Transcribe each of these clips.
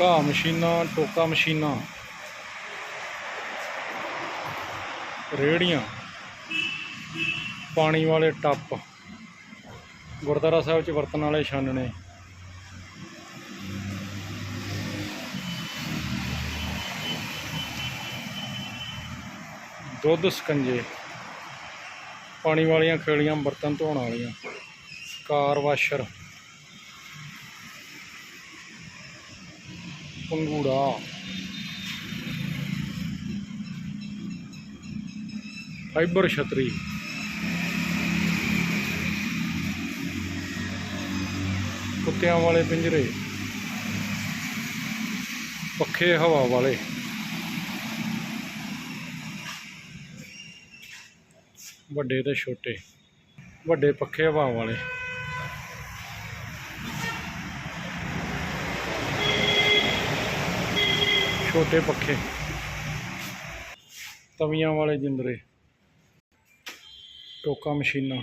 ਘਾਹ ਮਸ਼ੀਨਾਂ, ਟੋਕਾ ਮਸ਼ੀਨਾਂ। ਰੇੜੀਆਂ ਪਾਣੀ ਵਾਲੇ ਟੱਪ। ਗੁਰਦੁਆਰਾ ਸਾਹਿਬ 'ਚ ਵਰਤਣ ਵਾਲੇ ਛਾਨਣੇ ਦੁੱਧ ਸਕੰਜੇ। ਪਾਣੀ ਵਾਲੀਆਂ ਖੇਲੀਆਂ ਬਰਤਨ ਧੋਣ ਵਾਲੀਆਂ। ਕਾਰ ਵਾਸ਼ਰ। ਪੰਗੂੜਾ। ਫਾਈਬਰ ਛਤਰੀ। ਕੁੱਤਿਆਂ ਵਾਲੇ ਪਿੰਜਰੇ। ਪੱਖੇ ਹਵਾ ਵਾਲੇ। ਵੱਡੇ ਤੇ ਛੋਟੇ। ਵੱਡੇ ਪੱਖੇ ਹਵਾ ਵਾਲੇ। ਛੋਟੇ ਪੱਖੇ। ਤਵੀਆਂ ਵਾਲੇ ਜਿੰਦਰੇ। ਟੋਕਾ ਮਸ਼ੀਨਾਂ।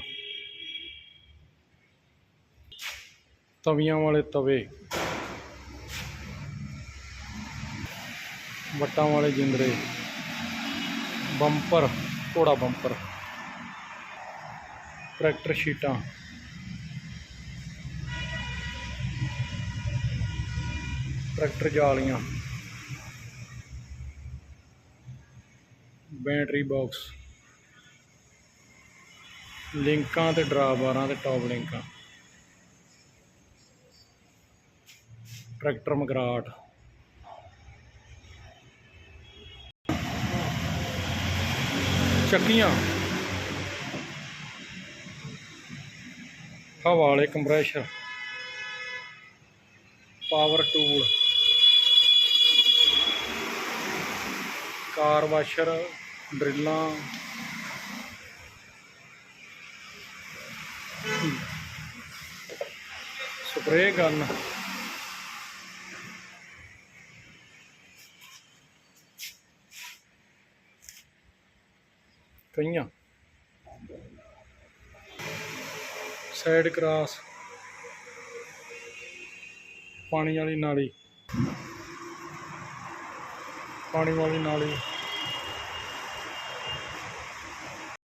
ਤਵੀਆਂ ਵਾਲੇ ਤਵੇ। ਵੱਟਾਂ ਵਾਲੇ ਜਿੰਦਰੇ। ਬੰਪਰ, ਘੋੜਾ ਬੰਪਰ। ਟਰੈਕਟਰ ਸ਼ੀਟਾਂ। ਟਰੈਕਟਰ ਜਾਲੀਆਂ। Battery box. ਲਿੰਕਾਂ ਤੇ ਡਰਾਬਾਰਾਂ ਤੇ ਟੌਪ ਲਿੰਕਾਂ। ਟਰੈਕਟਰ ਮਗਰਾਟ। ਚੱਕੀਆਂ। ਹਵਾ ਵਾਲੇ compressor. Power tool. Car washer. ਡਰਿੱਲਾਂ। Spray gun ਕਈਆਂ। Side cross. ਪਾਣੀ ਵਾਲੀ ਨਾਲੀ। ਪਾਣੀ ਵਾਲੀ ਨਾਲੀ।